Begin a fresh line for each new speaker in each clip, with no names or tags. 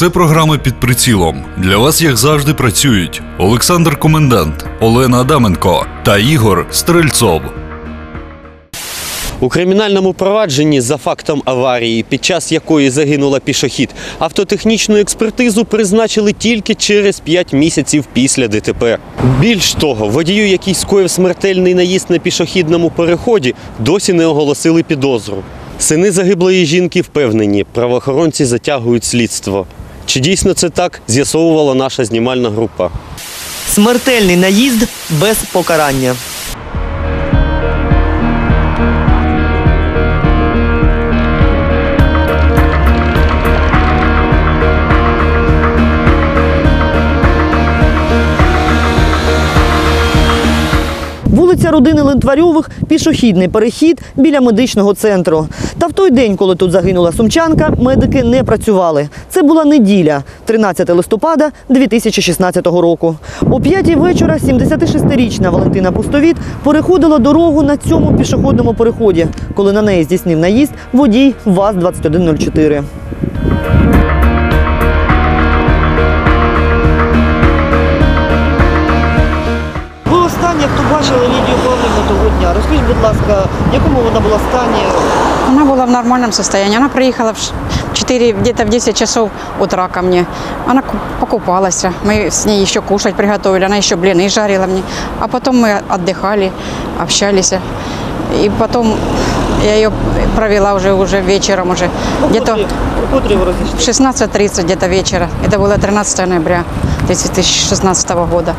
Це програма під прицілом. Для вас, як завжди, працюють Олександр Комендант, Олена Адаменко та Ігор Стрельцов.
У кримінальному провадженні за фактом аварії, під час якої загинула пішохід, автотехнічну експертизу призначили тільки через 5 місяців після ДТП. Більш того, водію, який скоїв смертельний наїзд на пішохідному переході, досі не оголосили підозру. Сини загиблої жінки впевнені, правоохоронці затягують слідство. Чи дійсно це так, з'ясовувала наша знімальна група.
Смертельний наїзд без покарання. Родини Лентварьових пішохідний перехід біля медичного центру. Та в той день, коли тут загинула сумчанка, медики не працювали. Це була неділя, 13 листопада 2016 року. О п'ятій вечора 76-річна Валентина Пустовіт переходила дорогу на цьому пішохідному переході, коли на неї здійснив наїзд водій ВАЗ-2104. Ви останнє, хто бачили Лідію Павлівну того дня. Розкажіть, будь ласка, в якому вона була стані?
Она была в нормальном состоянии. Она приехала в ш- 4, где-то в 10 часов утра ко мне. Она ку- покупалась. Мы с ней еще кушать приготовили. Она еще блины жарила мне. А потом мы отдыхали, общались. И потом я ее провела уже, уже вечером, уже где-то
У котрій ви розійшли?
16.30 где-то вечера. Это было 13 ноября 2016 года.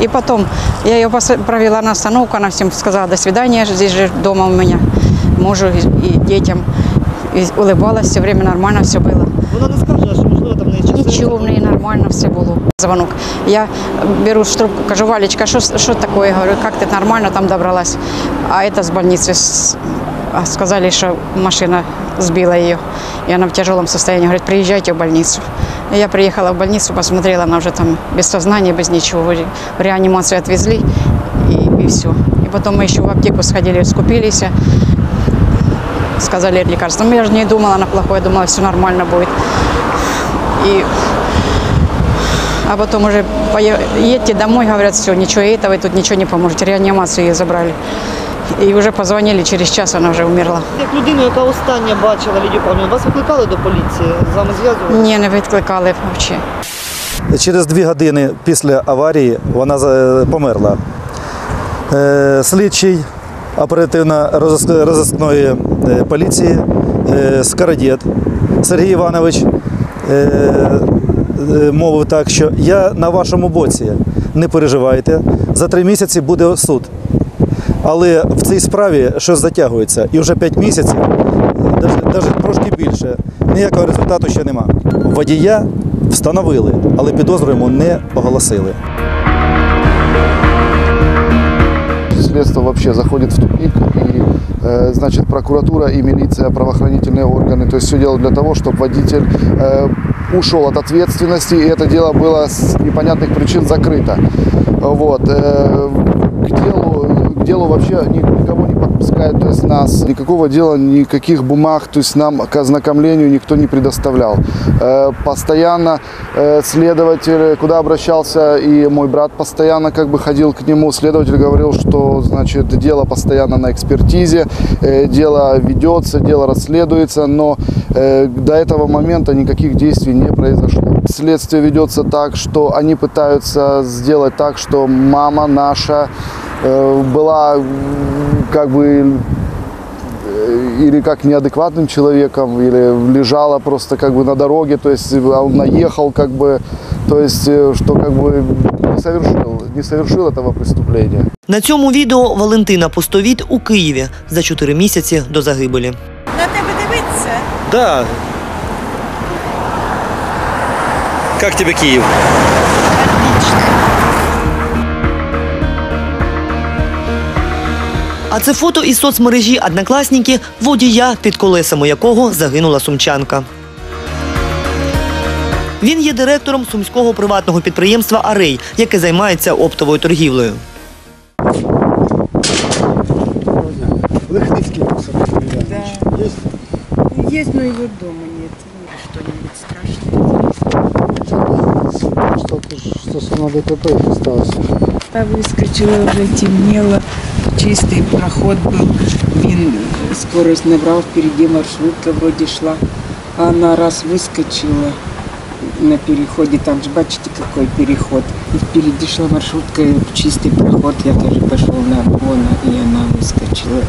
И потом я ее пос- провела на остановку, она всем сказала до свидания, здесь же дома у меня, мужу и, и детям. И улыбалась все время, нормально все было.
Вона не скаже, що можливо там в неї часи.
Ничего, в ней нормально все было. Звонок. Я беру в трубку, кажу, Валечка, что, что такое? Я говорю, как ты нормально там добралась? А это с больницы с- а сказали, что машина сбила ее, и она в тяжелом состоянии. Говорит, приезжайте в больницу. Я приехала в больницу, посмотрела, она уже там без сознания, без ничего. В ре- В реанимацию отвезли, и, и все. И потом мы еще в аптеку сходили, скупились. Сказали лекарства. Но я же не думала на плохое, думала, все нормально будет. И а потом уже пое- едьте домой, говорят, все, ничего этого, и тут ничего не поможет. Реанимацию ее забрали. И уже позвонили, через час она уже умерла.
Як людину, яка остання бачила Лідію Павлівну, вас викликали до поліції? З вами зв'язували?
Ні, не відкликали взагалі.
Через дві години після аварії вона померла. Е, Слідчий оперативно-розіскної е, поліції е, Скородєт Сергій Іванович е, е, мовив так, що я на вашому боці, не переживайте, за три місяці буде суд. Але в цій справі щось затягується. І вже 5 місяців, навіть трошки більше, ніякого результату ще нема. Водія встановили, але підозру йому не оголосили.
Следствие вообще заходит в тупик, и э, значит прокуратура и милиция, правоохранительные органы, то есть все делают для того, чтобы водитель э, ушел от ответственности, и это дело было с непонятных причин закрыто. Вот. э, к делу, к делу вообще ни- никого не подпускают, то есть нас, никакого дела, никаких бумаг, то есть нам к ознакомлению никто не предоставлял. Э, Постоянно э, следователь, куда обращался, и мой брат постоянно как бы ходил к нему, следователь говорил, что значит дело постоянно на экспертизе, э, дело ведется, дело расследуется, но до этого момента никаких действий не произошло. Следствие ведется так, что они пытаются сделать так, что мама наша была м, как бы э, или как неадекватным человеком, или лежала просто как бы на дороге, то есть а он наехал как бы, то есть э, что как бы не совершил, не совершил этого преступления.
На цьому відео Валентина Пустовіт у Києві за 4 місяці до загибелі.
На тебе дивиться?
Да. Как тебе Киев?
А це фото із соцмережі Однокласники водія, під колесами якого загинула сумчанка. Він є директором сумського приватного підприємства Арей, яке займається оптовою торгівлею.
Есть, но его дома нет. Что-нибудь страшное. стосовно ДТП і сталося.
Я вискочила, вже темнело, чистий проход був. Він скорость набрав, впереді маршрутка вроде йшла. А она раз выскочила на переходе, там же бачите, какой переход. И впереди шла маршрутка, и чистый проход, я тоже пошел на обгон, и она выскочила.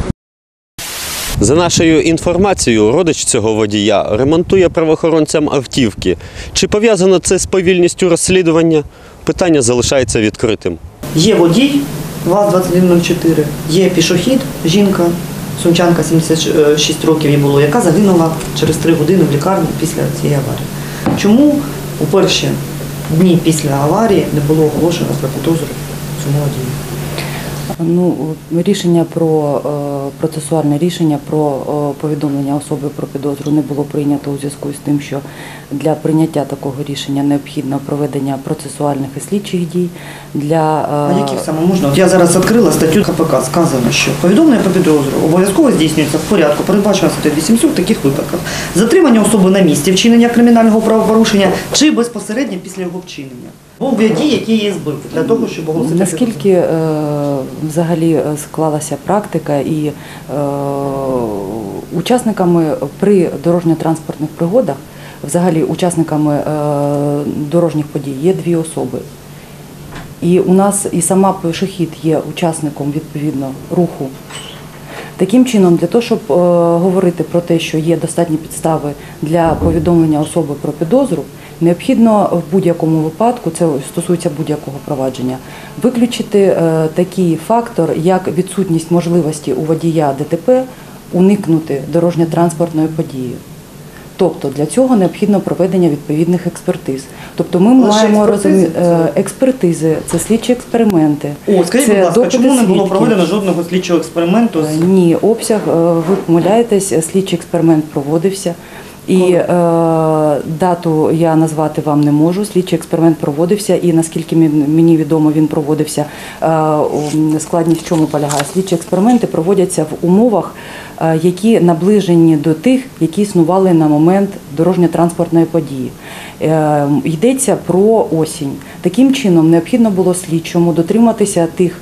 За нашою інформацією, родич цього водія ремонтує правоохоронцям автівки. Чи пов'язано це з повільністю розслідування? Питання залишається відкритим.
Є водій ВАЗ-2104, є пішохід, жінка, сумчанка 76 років їй було, яка загинула через 3 години в лікарні після цієї аварії. Чому у перші дні після аварії не було оголошено про підозру цьому водію?
Ну, рішення про е, процесуальне рішення про е, повідомлення особи про підозру не було прийнято у зв'язку з тим, що для прийняття такого рішення необхідно проведення процесуальних і слідчих дій. Для е,
А яких саме можна? Я зараз відкрила статтю КПК, сказано, що повідомлення про підозру обов'язково здійснюється в порядку, передбачено статтею 800 в таких випадках. Затримання особи на місці вчинення кримінального правопорушення чи безпосередньо після його вчинення. Був водій, який її збив, для того, щоб оголосити.
Наскільки е, взагалі е, склалася практика і е, учасниками при дорожньо-транспортних пригодах, взагалі учасниками е, дорожніх подій є дві особи. І у нас і сама пішохід є учасником відповідно руху. Таким чином, для того, щоб е, говорити про те, що є достатні підстави для повідомлення особи про підозру, необхідно в будь-якому випадку, це стосується будь-якого провадження, виключити е, такий фактор, як відсутність можливості у водія ДТП уникнути дорожньо-транспортної події. Тобто для цього необхідно проведення відповідних експертиз. Тобто ми
Лише
маємо розуміти експертизи, це слідчі експерименти.
О, скажіть,
це
будь ласка, чому не було проведено жодного слідчого експерименту?
Е, Ні, обсяг, е, ви помиляєтесь, слідчий експеримент проводився. І е, дату я назвати вам не можу. Слідчий експеримент проводився, і наскільки мені відомо, він проводився. Е, складність в чому полягає? Слідчі експерименти проводяться в умовах, е, які наближені до тих, які існували на момент дорожньо-транспортної події. Е, йдеться про осінь. Таким чином необхідно було слідчому дотриматися тих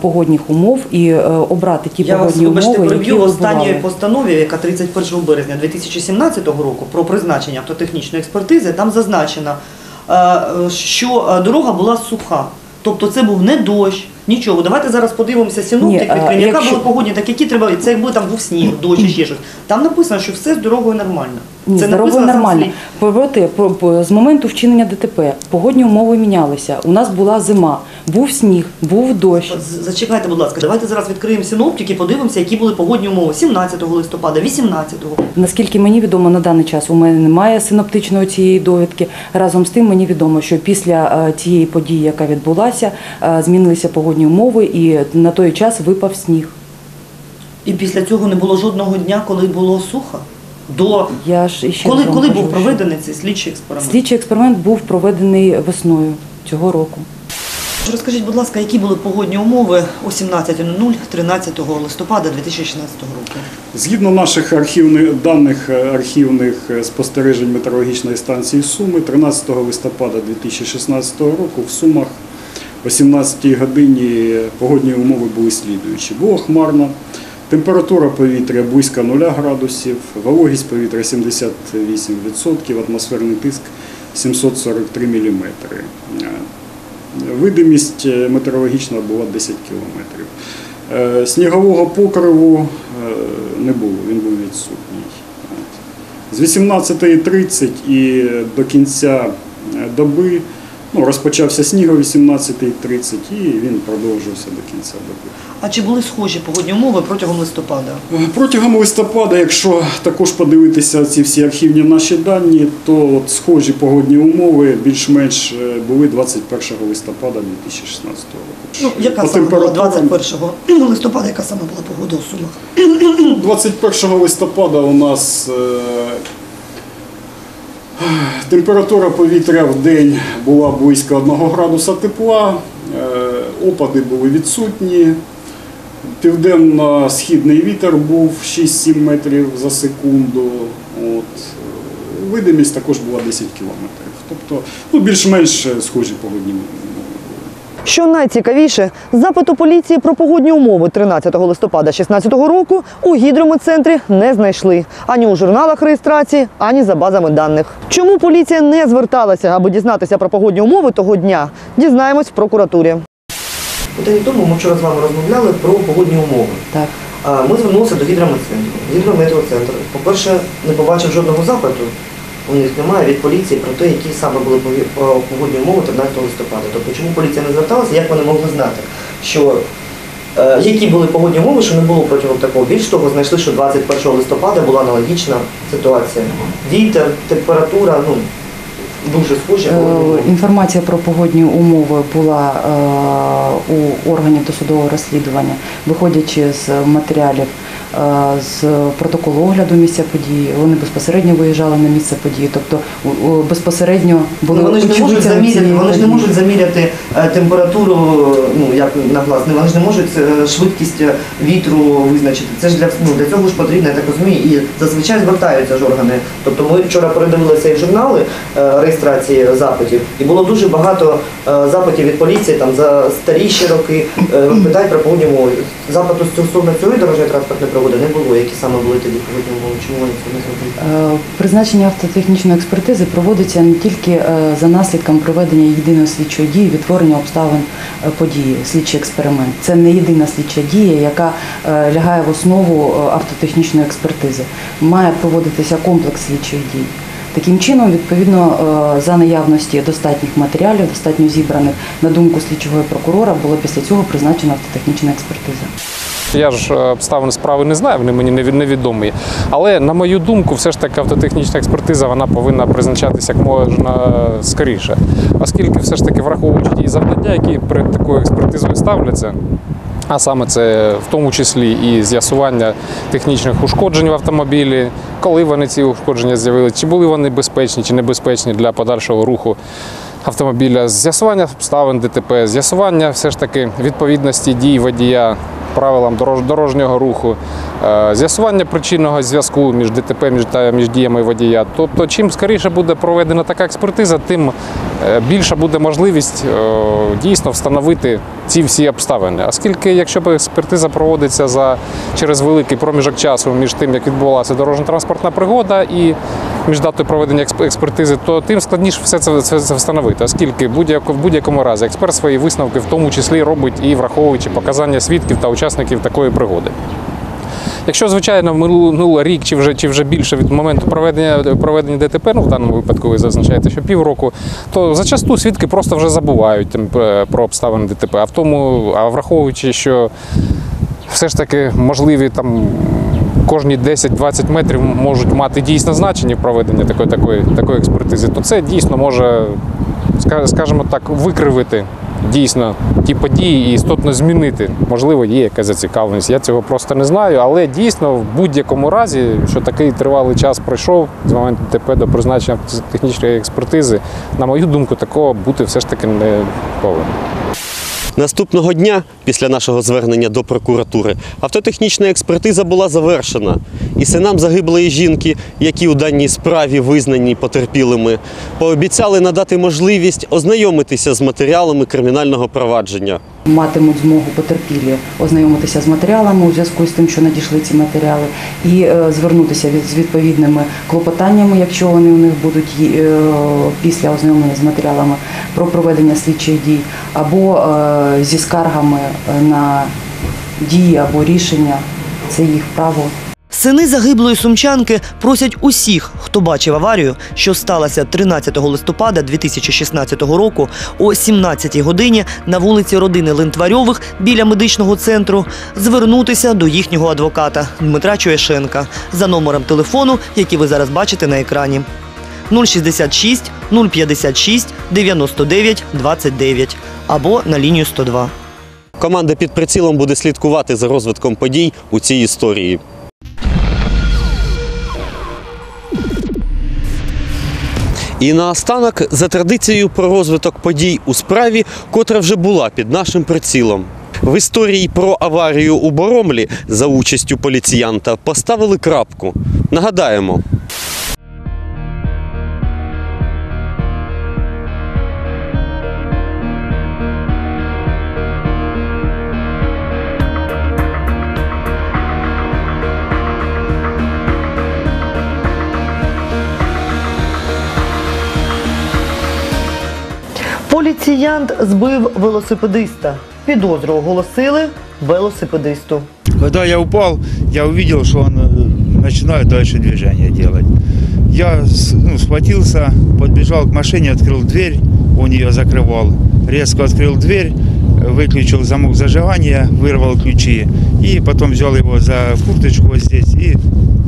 погодних умов і е, обрати ті
Я вас,
погодні умови, які
переб'ю в
вибували.
постанові, яка 31 березня 2017 року про призначення автотехнічної експертизи, там зазначено, е, що е, дорога була суха. Тобто це був не дощ, нічого. Давайте зараз подивимося синоптик,
Ні, а
яка
якщо-
були погодні, так які треба, це якби там був сніг, дощ чи ще щось. Там написано, що все з дорогою нормально.
Ні,
це
з дорогою
написано
нормально.
слід.
Проте по- з моменту вчинення ДТП погодні умови мінялися. У нас була зима, був сніг, був дощ.
З- Зачекайте, будь ласка, давайте зараз відкриємо синоптик і подивимося, які були погодні умови 17 листопада, 18
Наскільки мені відомо на даний час, у мене немає синоптичної цієї довідки. Разом з тим мені відомо, що після е, тієї події, яка відбулася, е, змінилися погодні умови, і на той час випав сніг.
І після цього не було жодного дня, коли було сухо. До
Я ж іще
коли, коли
кажу,
був
що
проведений цей слідчий експеримент?
слідчий експеримент був проведений весною цього року.
Розкажіть, будь ласка, які були погодні умови о 17.00 13 листопада 2016 року?
Згідно наших архівних даних е, архівних е, спостережень метеорологічної станції Суми, 13 листопада 2016 року в Сумах о 17 годині погодні умови були слідуючі. Було хмарно, температура повітря близько 0 градусів, вологість повітря 78%, атмосферний тиск 743 мм. Видимість метеорологічна була 10 кілометрів. Е, Снігового покриву е, не було, він був відсутній. З 18.30 і до кінця е, доби ну, розпочався сніг о 18.30 і він продовжився до кінця доби.
А чи були схожі погодні умови протягом листопада?
Е, Протягом листопада, якщо також подивитися ці всі архівні наші дані, то от схожі погодні умови більш-менш е, були 21 листопада 2016 року.
Ну, яка
По
саме була 21 листопада, яка саме була погода у Сумах?
21 листопада у нас е, температура повітря в день була близько 1 градуса тепла, е, опади були відсутні. Південно-східний вітер був 6-7 метрів за секунду. От. видимість також була 10 кілометрів. Тобто ну, більш-менш е, схожі погодні умови.
Що найцікавіше, запиту поліції про погодні умови 13 листопада 2016 року у гідрометцентрі не знайшли ані у журналах реєстрації, ані за базами даних. Чому поліція не зверталася, аби дізнатися про погодні умови того дня, дізнаємось в прокуратурі. День тому ми вчора з вами розмовляли про погодні умови.
Так.
Ми звернулися до гідрометцентру. Гідрометеоцентр, по-перше, не побачив жодного запиту. У них немає від поліції про те, які саме були погодні умови 13 листопада. Тобто, чому поліція не зверталася, як вони могли знати, що е, які були погодні умови, що не було протягом такого. Більш того, знайшли, що 21 листопада була аналогічна ситуація. Вітер, температура, ну дуже схожі.
Е. Інформація про погодні умови була е, у органів досудового розслідування, виходячи з матеріалів з протоколу огляду місця події. Вони безпосередньо виїжджали на місце події, тобто безпосередньо були
вони ж не можуть заміряти, вони ж не можуть заміряти е, температуру, ну як на глаз, вони ж не можуть е, швидкість е, вітру визначити. Це ж для ну для цього ж потрібно, я так розумію, і зазвичай звертаються ж органи. Тобто ми вчора передивилися і журнали е, реєстрації запитів, і було дуже багато е, запитів від поліції там за старіші роки. е, Питають про погодні умови. Запиту стосовно цієї дорожньої транспортної пригоди не було. Які саме були тоді умови? Чому вони це не зробили?
Е, Призначення автотехнічної експертизи проводиться не тільки е, за наслідком проведення єдиної слідчої дії, відтворення обставин е, події, слідчий експеримент. Це не єдина слідча дія, яка лягає в основу автотехнічної експертизи. Має проводитися комплекс слідчих дій. Таким чином, відповідно, за наявності достатніх матеріалів, достатньо зібраних на думку слідчого прокурора, було після цього призначена автотехнічна експертиза.
Я ж е, обставин справи не знаю, вони мені невідомі. Але на мою думку, все ж таки автотехнічна експертиза вона повинна призначатися як можна скоріше. Оскільки все ж таки враховуючи ті завдання, які перед такою експертизою ставляться. А саме це в тому числі і з'ясування технічних ушкоджень в автомобілі, коли вони ці ушкодження з'явилися, чи були вони безпечні чи небезпечні для подальшого руху автомобіля, з'ясування обставин ДТП, з'ясування все ж таки відповідності дій водія правилам дорожнього руху, е, з'ясування причинного зв'язку між ДТП та між діями водія. Тобто, чим скоріше буде проведена така експертиза, тим е, більша буде можливість е, дійсно встановити ці всі обставини. Оскільки, якщо експертиза проводиться за через великий проміжок часу між тим, як відбувалася дорожньо-транспортна пригода і між датою проведення експертизи, то тим складніше все це, це, це встановити, оскільки в будь-якому разі експерт свої висновки в тому числі робить і враховуючи показання свідків та учасників такої пригоди. Якщо, звичайно, минуло рік чи вже, чи вже більше від моменту проведення, проведення ДТП, ну в даному випадку ви зазначаєте, що півроку, то зачасту свідки просто вже забувають там, е, про обставини ДТП. А в тому, а враховуючи, що все ж таки можливі там кожні 10-20 метрів можуть мати дійсно значення в проведенні такої, такої, такої експертизи, то це дійсно може, скажімо так, викривити дійсно ті події і істотно змінити. Можливо, є якась зацікавленість. Я цього просто не знаю, але дійсно в будь-якому разі, що такий тривалий час пройшов з моменту ТП до призначення технічної експертизи, на мою думку, такого бути все ж таки не повинно.
Наступного дня, після нашого звернення до прокуратури, автотехнічна експертиза була завершена. І синам загиблої жінки, які у даній справі визнані потерпілими, пообіцяли надати можливість ознайомитися з матеріалами кримінального провадження.
Матимуть змогу потерпілі ознайомитися з матеріалами у зв'язку з тим, що надійшли ці матеріали, і е, звернутися з відповідними клопотаннями, якщо вони у них будуть е, після ознайомлення з матеріалами про проведення слідчих дій, або е, зі скаргами на дії або рішення. Це їх право.
Сини загиблої сумчанки просять усіх, хто бачив аварію, що сталася 13 листопада 2016 року о 17 годині на вулиці родини Лентварьових біля медичного центру, звернутися до їхнього адвоката Дмитра Чуєшенка за номером телефону, який ви зараз бачите на екрані. 066 056 99 29 або на лінію 102.
Команда під прицілом буде слідкувати за розвитком подій у цій історії. І наостанок, за традицією про розвиток подій у справі, котра вже була під нашим прицілом. В історії про аварію у Боромлі за участю поліціянта поставили крапку. Нагадаємо,
Поліціянт збив велосипедиста. Підозру оголосили велосипедисту.
Когда я упал, я увидел, что он э, начинает дальше движение делать. Я с- ну, схватился, подбежал к машине, открыл дверь, он ее закрывал. Резко открыл дверь, э, выключил замок зажигания, вырвал ключи и потом взял его за курточку вот здесь и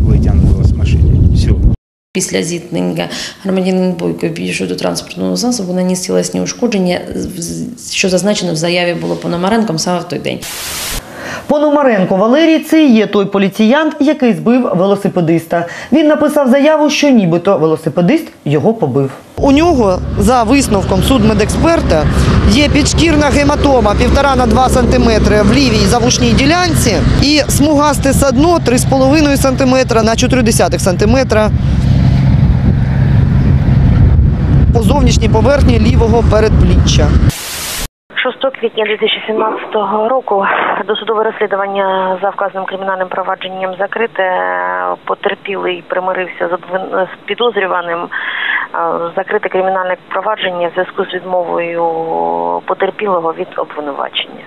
вытянул его с машины. Все.
Після зіткнення громадянин Бойко підійшов до транспортного засобу, наніс тілесні ушкодження, що зазначено в заяві було Пономаренком саме в той день.
Пономаренко Валерій це і є той поліціянт, який збив велосипедиста. Він написав заяву, що нібито велосипедист його побив. У нього, за висновком судмедексперта, є підшкірна гематома 1,5 на 2 см в лівій завушній ділянці і смугасте садно 3,5 см на 0,4 см по зовнішній поверхні лівого передпліччя.
6 квітня 2017 року досудове розслідування за вказаним кримінальним провадженням закрите. Потерпілий примирився з підозрюваним. Е, Закрите кримінальне провадження в зв'язку з відмовою потерпілого від обвинувачення.